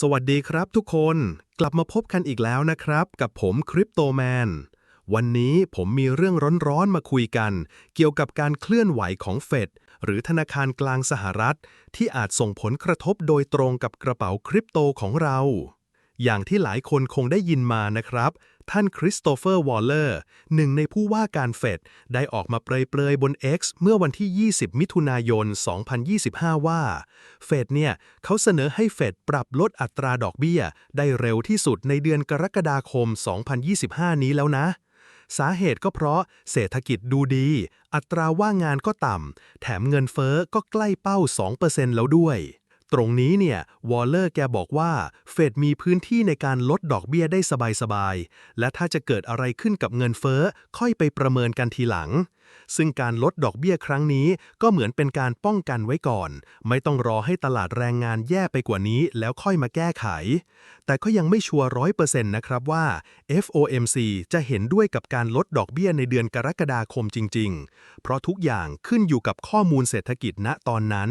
สวัสดีครับทุกคนกลับมาพบกันอีกแล้วนะครับ กับผมคริปโตแมนวันนี้ผมมีเรื่องร้อนๆมาคุยกัน เกี่ยวกับการเคลื่อนไหวของเฟดหรือธนาคารกลางสหรัฐ ที่อาจส่งผลกระทบโดยตรงกับกระเป๋าคริปโตของเรา อย่างที่หลายคนคงได้ยินมานะครับ ท่านคริสโตเฟอร์วอลเลอร์หนึ่งในผู้ว่าการเฟดได้ออกมาเปรยๆบน X เมื่อวันที่ 20 มิถุนายน 2025 ว่า เฟดเนี่ยเขาเสนอให้เฟดปรับลดอัตราดอกเบี้ย ได้เร็วที่สุดในเดือนกรกฎาคม 2025 นี้แล้วนะ สาเหตุก็เพราะเศรษฐกิจดูดี อัตราว่างงานก็ต่ำ แถมเงินเฟ้อก็ใกล้เป้า 2%แล้วด้วย ตรงนี้เนี่ยวอลเลอร์แกบอกว่าเฟดมีพื้นที่ในการลดดอกเบี้ยได้สบายๆ และถ้าจะเกิดอะไรขึ้นกับเงินเฟ้อ ค่อยไปประเมินกันทีหลัง ซึ่งการลดดอกเบี้ยครั้งนี้ก็เหมือนเป็นการป้องกันไว้ก่อน ไม่ต้องรอให้ตลาดแรงงานแย่ไปกว่านี้แล้วค่อยมาแก้ไข แต่ก็ยังไม่ชัวร์ร้อยเปอร์เซ็นต์นะครับว่า FOMC จะเห็นด้วยกับการลดดอกเบี้ยในเดือนกรกฎาคมจริง ๆ เพราะทุกอย่างขึ้นอยู่กับข้อมูลเศรษฐกิจณตอนนั้น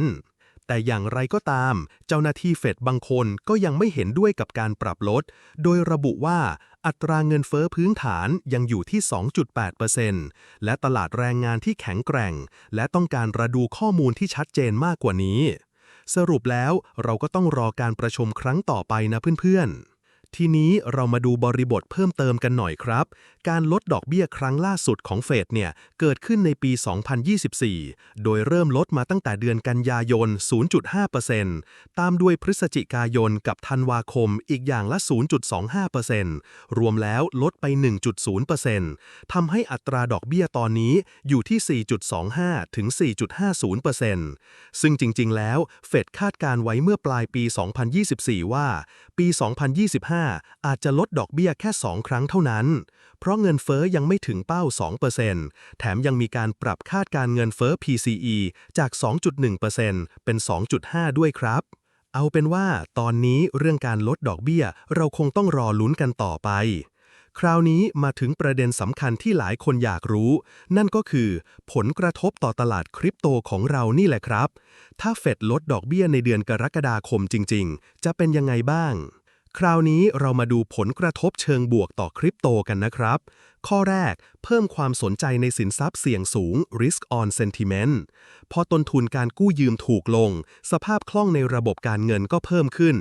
แต่อย่างไรก็ตาม เจ้าหน้าที่เฟดบางคนก็ยังไม่เห็นด้วยกับการปรับลด โดยระบุว่าอัตราเงินเฟ้อพื้นฐานยังอยู่ที่ 2.8%และตลาดแรงงานที่แข็งแกร่ง และต้องการระดูข้อมูลที่ชัดเจนมากกว่านี้ สรุปแล้วเราก็ต้องรอการประชุมครั้งต่อไปนะเพื่อนๆทีนี้เรามาดูบริบทเพิ่มเติมกันหน่อยครับ การลดดอกเบี้ยครั้งล่าสุดของเฟดเนี่ยเกิดขึ้นในปี 2024 โดยเริ่มลดมาตั้งแต่เดือนกันยายน 0.5%ตามด้วยพฤศจิกายนกับธันวาคมอีกอย่างละ 0.25%รวมแล้วลดไป 1.0%ทำให้อัตราดอกเบี้ยตอนนี้อยู่ที่ 4.25 ถึง 4.50%ซึ่งจริง ๆ แล้วเฟดคาดการไว้เมื่อปลายปี 2024 ว่า ปี 2025 อาจจะลดดอกเบี้ยแค่ 2 ครั้งเท่านั้น ราะเงินเฟ้อยังไม่ถึงเป้า 2%แถมยังมีการปรับคาดการเงินเฟ้อ PCE จาก 2.1%เป็น 2.5 ด้วยครับ เอาเป็นว่าตอนนี้เรื่องการลดดอกเบี้ย เราคงต้องรอลุ้นกันต่อไป คราวนี้มาถึงประเด็นสำคัญที่หลายคนอยากรู้ นั่นก็คือ ผลกระทบต่อตลาดคริปโตของเรานี่แหละครับ ถ้าเฟดลดดอกเบี้ยในเดือนกรกฎาคมจริง ๆ จะเป็นยังไงบ้าง คราวนี้เรามาดูผลกระทบเชิงบวกต่อคริปโตกันนะครับ ข้อแรก เพิ่มความสนใจในสินทรัพย์เสี่ยงสูง risk on sentiment พอต้นทุนการกู้ยืมถูกลง สภาพคล่องในระบบการเงินก็เพิ่มขึ้น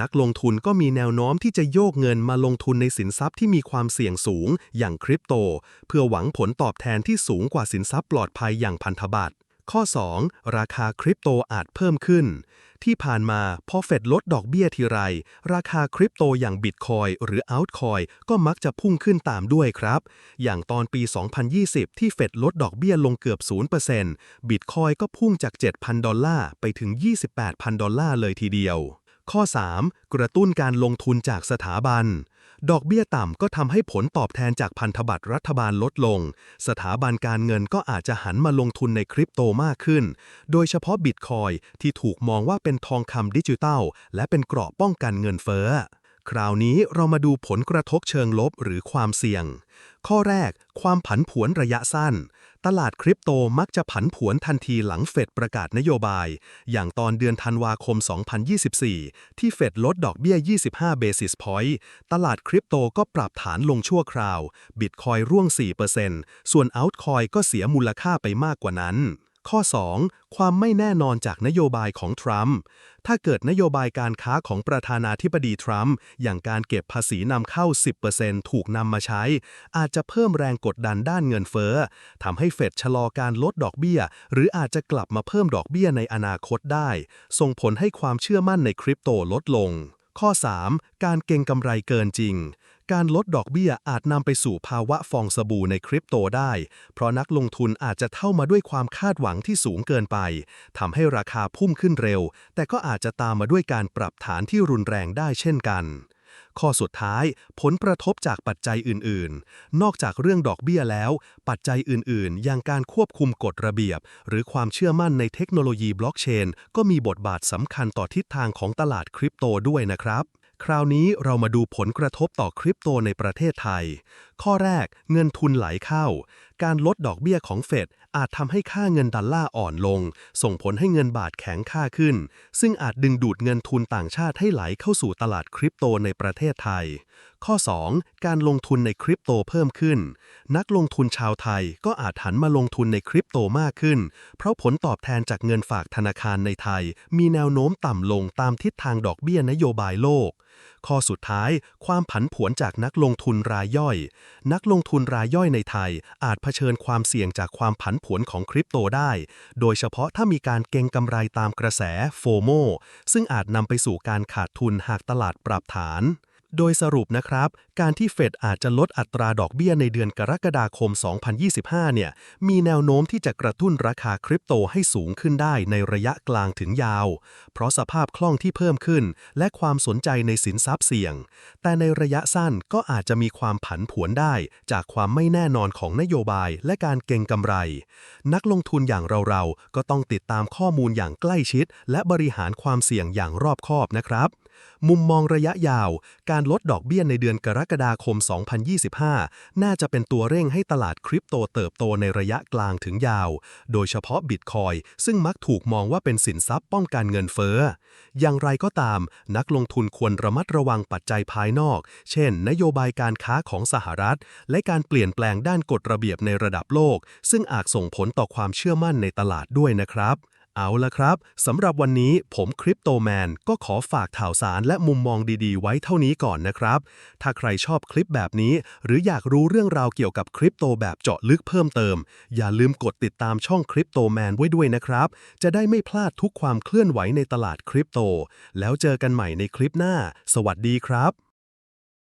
นักลงทุนก็มีแนวโน้มที่จะโยกเงินมาลงทุนในสินทรัพย์ที่มีความเสี่ยงสูง อย่างคริปโต เพื่อหวังผลตอบแทนที่สูงกว่าสินทรัพย์ปลอดภัยอย่างพันธบัตรข้อ 2. ราคาคริปโตอาจเพิ่มขึ้น ที่ผ่านมาพอเฟดลดดอกเบี้ยทีไร ราคาคริปโตอย่างบิตคอยหรืออัลต์คอยก็มักจะพุ่งขึ้นตามด้วยครับ อย่างตอนปี 2020 ที่เฟดลดดอกเบี้ยลงเกือบ 0%บิตคอยก็พุ่งจาก 7,000 ดอลลาร์ไปถึง 28,000 ดอลลาร์เลยทีเดียว ข้อ 3. กระตุ้นการลงทุนจากสถาบัน ดอกเบี้ยต่ำก็ทำให้ผลตอบแทนจากพันธบัตรรัฐบาลลดลง สถาบันการเงินก็อาจจะหันมาลงทุนในคริปโตมากขึ้น โดยเฉพาะบิตคอยที่ถูกมองว่าเป็นทองคำดิจิทัล และเป็นเกราะป้องกันเงินเฟ้อคราวนี้เรามาดูผลกระทบเชิงลบหรือความเสี่ยง ข้อแรก ความผันผวนระยะสั้น ตลาดคริปโตมักจะผันผวนทันทีหลังเฟดประกาศนโยบาย อย่างตอนเดือนธันวาคม 2024 ที่เฟดลดดอกเบี้ย 25 เบสิสพอยต์ ตลาดคริปโตก็ปรับฐานลงชั่วคราว บิตคอยร่วง 4%ส่วนอัลต์คอยก็เสียมูลค่าไปมากกว่านั้น ข้อ 2. ความไม่แน่นอนจากนโยบายของทรัมป์ ถ้าเกิดนโยบายการค้าของประธานาธิบดีทรัมป์อย่างการเก็บภาษีนำเข้า 10%ถูกนำมาใช้ อาจจะเพิ่มแรงกดดันด้านเงินเฟ้อทำให้เฟดชะลอการลดดอกเบี้ย หรืออาจจะกลับมาเพิ่มดอกเบี้ยในอนาคตได้ ส่งผลให้ความเชื่อมั่นในคริปโตลดลงข้อ 3. การเก็งกำไรเกินจริง การลดดอกเบี้ยอาจนำไปสู่ภาวะฟองสบู่ในคริปโตได้ เพราะนักลงทุนอาจจะเข้ามาด้วยความคาดหวังที่สูงเกินไปทำให้ราคาพุ่งขึ้นเร็ว แต่ก็อาจจะตามมาด้วยการปรับฐานที่รุนแรงได้เช่นกัน ข้อสุดท้าย ผลกระทบจากปัจจัยอื่น ๆ นอกจากเรื่องดอกเบี้ยแล้ว ปัจจัยอื่น ๆ อย่างการควบคุมกฎระเบียบ หรือความเชื่อมั่นในเทคโนโลยีบล็อกเชน ก็มีบทบาทสำคัญต่อทิศทางของตลาดคริปโตด้วยนะครับ คราวนี้เรามาดูผลกระทบต่อคริปโตในประเทศไทย ข้อแรกเงินทุนไหลเข้า การลดดอกเบี้ยของเฟดอาจทำให้ค่าเงินดอลลาร์อ่อนลง ส่งผลให้เงินบาทแข็งค่าขึ้น ซึ่งอาจดึงดูดเงินทุนต่างชาติให้ไหลเข้าสู่ตลาดคริปโตในประเทศไทย ข้อ 2. การลงทุนในคริปโตเพิ่มขึ้น นักลงทุนชาวไทยก็อาจหันมาลงทุนในคริปโตมากขึ้น เพราะผลตอบแทนจากเงินฝากธนาคารในไทย มีแนวโน้มต่ำลงตามทิศทางดอกเบี้ยนโยบายโลก ข้อสุดท้าย ความผันผวนจากนักลงทุนรายย่อย นักลงทุนรายย่อยในไทย อาจเผชิญความเสี่ยงจากความผันผวนของคริปโตได้ โดยเฉพาะถ้ามีการเก็งกำไรตามกระแสโฟโมซึ่งอาจนำไปสู่การขาดทุนหากตลาดปรับฐาน โดยสรุปนะครับ การที่เฟดอาจจะลดอัตราดอกเบี้ยในเดือนกรกฎาคม 2025 เนี่ย มีแนวโน้มที่จะกระตุ้นราคาคริปโตให้สูงขึ้นได้ในระยะกลางถึงยาว เพราะสภาพคล่องที่เพิ่มขึ้น และความสนใจในสินทรัพย์เสี่ยง แต่ในระยะสั้นก็อาจจะมีความผันผวนได้ จากความไม่แน่นอนของนโยบายและการเก็งกำไร นักลงทุนอย่างเราๆ ก็ต้องติดตามข้อมูลอย่างใกล้ชิด และบริหารความเสี่ยงอย่างรอบคอบนะครับ มุมมองระยะยาว การลดดอกเบี้ยในเดือนกรกฎาคม 2025 น่าจะเป็นตัวเร่งให้ตลาดคริปโตเติบโตในระยะกลางถึงยาว โดยเฉพาะบิตคอยซึ่งมักถูกมองว่าเป็นสินทรัพย์ป้องกันเงินเฟ้อ อย่างไรก็ตาม นักลงทุนควรระมัดระวังปัจจัยภายนอก เช่น นโยบายการค้าของสหรัฐ และการเปลี่ยนแปลงด้านกฎระเบียบในระดับโลก ซึ่งอาจส่งผลต่อความเชื่อมั่นในตลาดด้วยนะครับ เอาละครับสำหรับวันนี้ผมคริปโตแมนก็ขอฝากข่าวสารและมุมมองดีๆ ไว้เท่านี้ก่อนนะครับ ถ้าใครชอบคลิปแบบนี้ หรืออยากรู้เรื่องราวเกี่ยวกับคริปโตแบบเจาะลึกเพิ่มเติม อย่าลืมกดติดตามช่องคริปโตแมนไว้ด้วยนะครับ จะได้ไม่พลาดทุกความเคลื่อนไหวในตลาดคริปโต แล้วเจอกันใหม่ในคลิปหน้า สวัสดีครับ